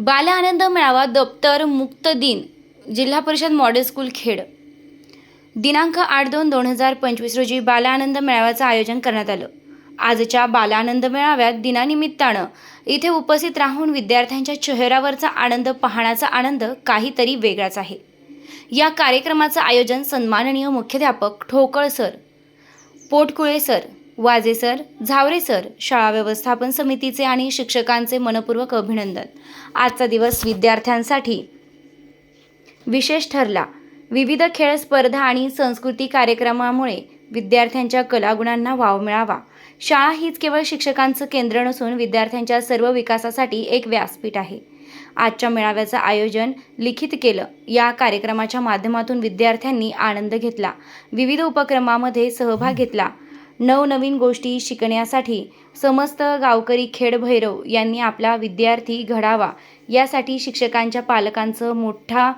बाल आनंद मेळावा दप्तर मुक्त दिन जिल्हा परिषद मॉडेल स्कूल खेड. दिनांक आठ दोन दोन हजार पंचवीस रोजी बालानंद मेळाव्याचं आयोजन करण्यात आलं. आजच्या बालानंद मेळाव्यात दिनानिमित्तानं इथे उपस्थित राहून विद्यार्थ्यांच्या चेहऱ्यावरचा आनंद पाहण्याचा आनंद काहीतरी वेगळाच आहे. या कार्यक्रमाचं आयोजन सन्माननीय मुख्याध्यापक Thokal sir Potkule sir Waje sir Zaware sir शाळा व्यवस्थापन समितीचे आणि शिक्षकांचे मनपूर्वक अभिनंदन. आजचा दिवस विद्यार्थ्यांसाठी विशेष ठरला. विविध खेळ स्पर्धा आणि संस्कृती कार्यक्रमामुळे विद्यार्थ्यांच्या कलागुणांना वाव मिळावा. शाळा हीच केवळ शिक्षकांचं केंद्र नसून विद्यार्थ्यांच्या सर्व विकासासाठी एक व्यासपीठ आहे. आजच्या मेळाव्याचं आयोजन लिखित केलं. या कार्यक्रमाच्या माध्यमातून विद्यार्थ्यांनी आनंद घेतला. विविध उपक्रमामध्ये सहभाग घेतला. नवनवीन गोष्टी शिकण्यासाठी समस्त गावकरी खेड भैरव यांनी आपला विद्यार्थी घडावा. यासाठी शिक्षकांच्या पालकांचं मोठा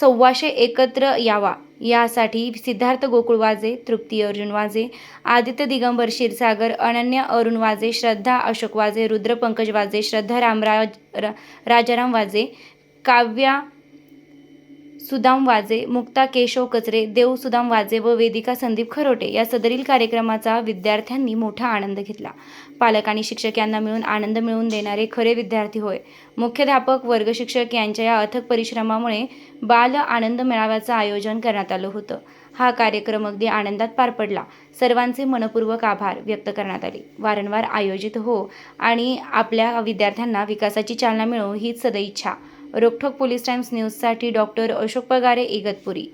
सव्वाशे एकत्र यावा. यासाठी सिद्धार्थ गोकुळ वाजे तृप्ती अर्जुन वाजे आदित्य दिगंबर क्षीरसागर अनन्य अरुण वाजे श्रद्धा अशोक वाजे रुद्र पंकज वाजे श्रद्धा रामराज रा, राजाराम वाजे काव्या सुदाम वाजे मुक्ता केशव कचरे देव सुदाम वाजे व वेदिका संदीप खरोटे या सदरील कार्यक्रमाचा विद्यार्थ्यांनी मोठा आनंद घेतला. पालक आणि शिक्षक यांना मिळून आनंद मिळवून देणारे खरे विद्यार्थी होय. मुख्याध्यापक वर्गशिक्षक यांच्या या अथक परिश्रमामुळे बाल आनंद मेळाव्याचं आयोजन करण्यात आलं होतं. हा कार्यक्रम अगदी आनंदात पार पडला. सर्वांचे मनपूर्वक आभार व्यक्त करण्यात आले. वारंवार आयोजित हो आणि आपल्या विद्यार्थ्यांना विकासाची चालना मिळो हीच सदैच्छा. रोखोक पोलीस टाइम्स न्यूजसाठी डॉक्टर अशोक पगारे इगतपुरी